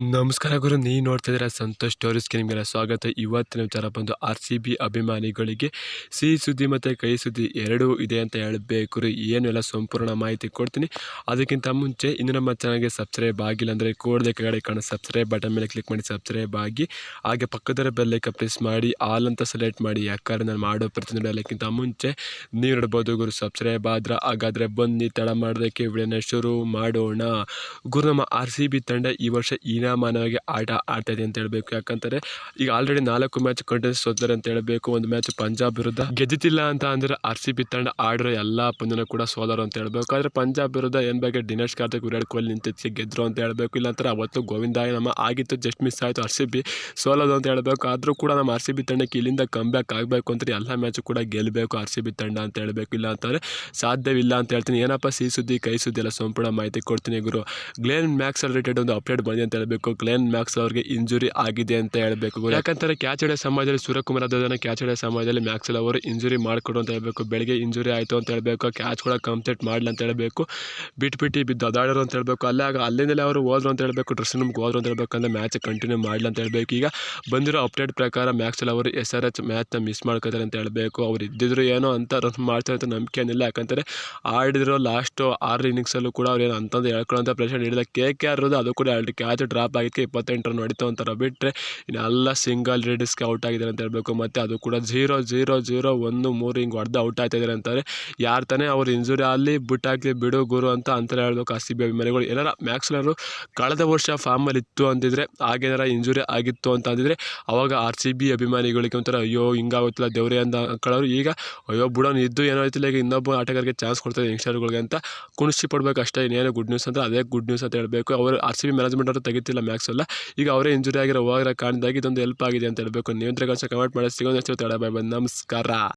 ನಮಸ್ಕಾರ ಗುರು, ನೀವು ನೋಡ್ತಾ ಇದ್ದೀರಾ ಸಂತೋಷ್ ಸ್ಟೋರೀಸ್ಗೆ ನಿಮಗೆಲ್ಲ ಸ್ವಾಗತ. ಇವತ್ತಿನ ವಿಚಾರ ಬಂದು ಆರ್ ಸಿ ಬಿ ಅಭಿಮಾನಿಗಳಿಗೆ ಸಿಹಿ ಸುದ್ದಿ ಮತ್ತು ಕೈ ಸುದ್ದಿ ಎರಡೂ ಇದೆ ಅಂತ ಹೇಳಬೇಕು ರೀ ಏನು ಎಲ್ಲ ಸಂಪೂರ್ಣ ಮಾಹಿತಿ ಕೊಡ್ತೀನಿ. ಅದಕ್ಕಿಂತ ಮುಂಚೆ ಇನ್ನು ನಮ್ಮ ಚಾನಲ್ಗೆ ಸಬ್ಸ್ಕ್ರೈಬ್ ಆಗಿಲ್ಲ ಅಂದರೆ ಕೂಡಲೇ ಕೆಳಗಡೆ ಕಾಣೋ ಸಬ್ಸ್ಕ್ರೈಬ್ ಬಟನ್ ಮೇಲೆ ಕ್ಲಿಕ್ ಮಾಡಿ ಸಬ್ಸ್ಕ್ರೈಬ್ ಆಗಿ, ಹಾಗೆ ಪಕ್ಕದರ ಬೆಲ್ಲೈಕ ಪ್ರೆಸ್ ಮಾಡಿ, ಆಲ್ ಅಂತ ಸೆಲೆಕ್ಟ್ ಮಾಡಿ. ಯಾಕಂದ್ರೆ ನಾನು ಮಾಡೋ ಪ್ರತಿ ಎಲ್ಲಕ್ಕಿಂತ ಮುಂಚೆ ನೀವು ನೋಡ್ಬೋದು ಗುರು, ಸಬ್ಸ್ಕ್ರೈಬ್ ಆದ್ರೆ ಹಾಗಾದರೆ ಬನ್ನಿ, ತಡ ಮಾಡೋದಕ್ಕೆ ವಿಡಿಯೋನ ಶುರು ಮಾಡೋಣ. ಗುರು, ನಮ್ಮ ಆರ್ ಸಿ ಬಿ ತಂಡ ಈ ವರ್ಷ ಹೀನಾಮಾನವಾಗಿ ಆಟ ಆಡ್ತಾ ಇದೆ ಅಂತ ಹೇಳಬೇಕು. ಯಾಕಂದರೆ ಈಗ ಆಲ್ರೆಡಿ ನಾಲ್ಕು ಮ್ಯಾಚ್ ಕಂಟಿನ್ಯೂಸ್ ಸೋತಾರೆ ಅಂತ ಹೇಳಬೇಕು. ಒಂದು ಮ್ಯಾಚ್ ಪಂಜಾಬ್ ವಿರುದ್ಧ ಗೆದ್ದಿಲ್ಲ ಅಂತ ಅಂದ್ರೆ ಆರ್ ಸಿ ಬಿ ತಂಡ ಆಡಿರೋ ಎಲ್ಲ ಪಂದ್ಯನ ಕೂಡ ಸೋಲರು ಅಂತ ಹೇಳಬೇಕು. ಆದರೆ ಪಂಜಾಬ್ ವಿರುದ್ಧ ಏನು ಬಗ್ಗೆ ದಿನೇಶ್ ಕಾರ್ತಿಕ್ ವಿರಾಟ್ ಕೊಹ್ಲಿ ನಿಂತಿಸಿ ಗೆದ್ರು ಅಂತ ಹೇಳಬೇಕು. ಇಲ್ಲಾಂದ್ರೆ ಅವತ್ತು ಗೋವಿಂದಾಯ ನಮ್ಮ ಆಗಿತ್ತು, ಜಸ್ಟ್ ಮಿಸ್ ಆಯಿತು ಆರ್ ಸಿ ಬಿ ಸೋಲೋದು ಅಂತ ಹೇಳಬೇಕು. ಆದರೂ ಕೂಡ ನಮ್ಮ ಆರ್ ಸಿ ಬಿ ತಂಡಕ್ಕೆ ಇಲ್ಲಿಂದ ಕಮ್ ಬ್ಯಾಕ್ ಆಗಬೇಕು ಅಂತ ಎಲ್ಲ ಮ್ಯಾಚ್ ಕೂಡ ಗೆಲ್ಲಬೇಕು ಆರ್ ಸಿ ಬಿ ತಂಡ ಅಂತ ಹೇಳಬೇಕು. ಇಲ್ಲ ಅಂತಂದರೆ ಸಾಧ್ಯವಿಲ್ಲ ಅಂತ ಹೇಳ್ತೀನಿ. ಏನಪ್ಪ ಸಿ ಸುದ್ದಿ, ಕೈ ಸುದ್ದಿ ಎಲ್ಲ ಸಂಪೂರ್ಣ ಮಾಹಿತಿ ಕೊಡ್ತೀನಿ ಗುರು. ಗ್ಲೇನ್ ಮ್ಯಾಕ್ಸ್ ರಿಲೇಟೆಡ್ ಒಂದು ಅಪ್ಡೇಟ್ ಬಂದಿದೆ ಅಂತ ಹೇಳಬೇಕು. ಗ್ಲೇನ್ ಮ್ಯಾಕ್ಸ್ ಅವ್ರಿಗೆ ಇಂಜುರಿ ಆಗಿದೆ ಅಂತ ಹೇಳಬೇಕು. ಯಾಕಂದ್ರೆ ಯಾಕಂತಾರೆ ಕ್ಯಾಚ್ ಹಿಡಿಯೋ ಸಮಯದಲ್ಲಿ ಸೂರ್ಯಕುಮಾರ್ ಅದನ್ನು ಕ್ಯಾಚ್ ಹಿಡಿಯೋ ಸಮಯದಲ್ಲಿ ಮ್ಯಾಕ್ಸ್ ಅವರು ಇಂಜುರಿ ಮಾಡಿಕೊಡು ಅಂತ ಹೇಳಬೇಕು. ಬೆಳಗ್ಗೆ ಇಂಜುರಿ ಆಯಿತು ಅಂತ ಹೇಳಬೇಕು. ಕ್ಯಾಚ್ ಕೂಡ ಕಂಪ್ಲೀಟ್ ಮಾಡಲಿ ಅಂತ ಹೇಳಬೇಕು. ಬಿಟ್ಟು ಬಿಟ್ಟು ಬಿದ್ದು ಅದಾಡೋರು ಅಂತ ಹೇಳಬೇಕು. ಅಲ್ಲೇ ಆಗ ಅಲ್ಲಿಂದಲೇ ಅವರು ಹೋದ್ರು ಅಂತ ಹೇಳಬೇಕು. ಡ್ರೆಸ್ ರೂಮ್ಗೆ ಹೋದ್ರು ಅಂತ ಹೇಳಬೇಕು. ಅಂದ್ರೆ ಮ್ಯಾಚ್ ಕಂಟಿನ್ಯೂ ಮಾಡಲಿ ಅಂತ ಹೇಳಬೇಕು. ಈಗ ಬಂದಿರೋ ಅಪ್ಡೇಟ್ ಪ್ರಕಾರ ಮ್ಯಾಕ್ಸ್ ಅವರು ಎಸ್ ಆರ್ ಎಚ್ ಮ್ಯಾಚ್ನ ಮಿಸ್ ಮಾಡ್ಕೋತಾರೆ ಅಂತ ಹೇಳಬೇಕು. ಅವ್ರು ಇದ್ದಿದ್ರು ಏನೋ ಅಂತ ರನ್ ಮಾಡ್ತಾರೆ ಅಂತ ನಂಬಿಕೆ ಏನಿಲ್ಲ. ಯಾಕಂದರೆ ಆಡಿದ್ರು ಲಾಸ್ಟು ಆರು ಇನ್ನಿಂಗ್ಸಲ್ಲೂ ಕೂಡ ಅವ್ರು ಏನು ಅಂತಂದು ಹೇಳ್ಕೊಳ್ಳೋಂಥ ಪ್ರೆಷರ್ ನೀಡಿದ ಕೆ ಕೆ ಆರ್ ಅದು ಕೂಡ ಎರಡು ಕ್ಯಾಚ್ ಡ್ರಾಪ್ ಆಗಿದ್ದಕ್ಕೆ ಇಪ್ಪತ್ತೆಂಟು ರನ್ ಹೊಡಿತು ಅಂತಾರೆ ಬಿಟ್ಟರೆ ಇನ್ನೆಲ್ಲ ಸಿಂಗಲ್ ರೇಡಿಸ್ಗೆ ಔಟ್ ಆಗಿದ್ದಾರೆ ಅಂತ ಹೇಳಬೇಕು. ಮತ್ತು ಅದು ಕೂಡ ಜೀರೋ ಜೀರೋ ಜೀರೋ, ಒಂದು, ಮೂರು ಹಿಂಗೆ ಹೊಡೆದು ಔಟ್ ಆಗ್ತಾಯಿದ್ದಾರೆ ಅಂತಾರೆ. ಯಾರು ತಾನೇ ಅವ್ರು ಇಂಜುರಿ ಅಲ್ಲಿ ಬಿಟ್ಟಾಕಲಿ ಬಿಡು ಗುರು ಅಂತ ಅಂತಾರೆ ಹೇಳಬೇಕು ಆರ್ ಸಿ ಬಿ ಅಭಿಮಾನಿಗಳು ಏನಾರ ಮ್ಯಾಕ್ಸ್ಲರು ಕಳೆದ ವರ್ಷ ಫಾರ್ಮಲ್ಲಿ ಇತ್ತು ಅಂತಿದ್ರೆ ಆಗೇನಾರ ಇಂಜುರಿ ಆಗಿತ್ತು ಅಂತ ಅಂದಿದ್ರೆ ಅವಾಗ ಆರ್ ಸಿ ಬಿ ಅಭಿಮಾನಿಗಳಿಗೆ ಒಂಥರ, ಅಯ್ಯೋ ಹಿಂಗಾಗುತ್ತಿಲ್ಲ ದೇವ್ರೆ ಅಂತ ಕಳೋರು ಈಗ, ಅಯ್ಯೋ, ಬುಡೋನು ಇದ್ದು ಏನೋ ಆಯ್ತಿಲ್ಲ, ಈಗ ಇನ್ನೊಬ್ಬ ಆಟಗಾರರಿಗೆ ಚಾನ್ಸ್ ಕೊಡ್ತಾರೆ ಯಂಗ್ಸ್ಟರ್ಗಳಿಗೆ ಅಂತ ಕುಣಿಸಿ ಪಡ್ಬೇಕು ಅಷ್ಟೇ. ಇನ್ನೇನು ಗುಡ್ ನ್ಯೂಸ್ ಅಂತ ಅದೇ ಗುಡ್ ನ್ಯೂಸ್ ಅಂತ ಹೇಳಬೇಕು. ಅವರು ಆರ್ ಸಿ ಬಿ ಮ್ಯಾನೇಜ್ಮೆಂಟ್ ಅವರು ತೆಗಿತಿಲ್ಲ. ಮ್ಯಾಕ್ಸ್ ಎಲ್ಲ ಈಗ ಅವರೇ ಇಂಜುರಿ ಆಗಿರೋ ಹೋಗಿರೋ ಕಾರಣದಾಗಿ ಇದೊಂದು ಹೆಲ್ಪ್ ಆಗಿದೆ ಅಂತ ಹೇಳಬೇಕು. ನಿಯಂತ್ರಣ ಕಮೆಂಟ್ ಮಾಡಿ ಸಿಗೋದಷ್ಟು ತಡ ಬಾಯ್ ಬಂದು ನಮಸ್ಕಾರ.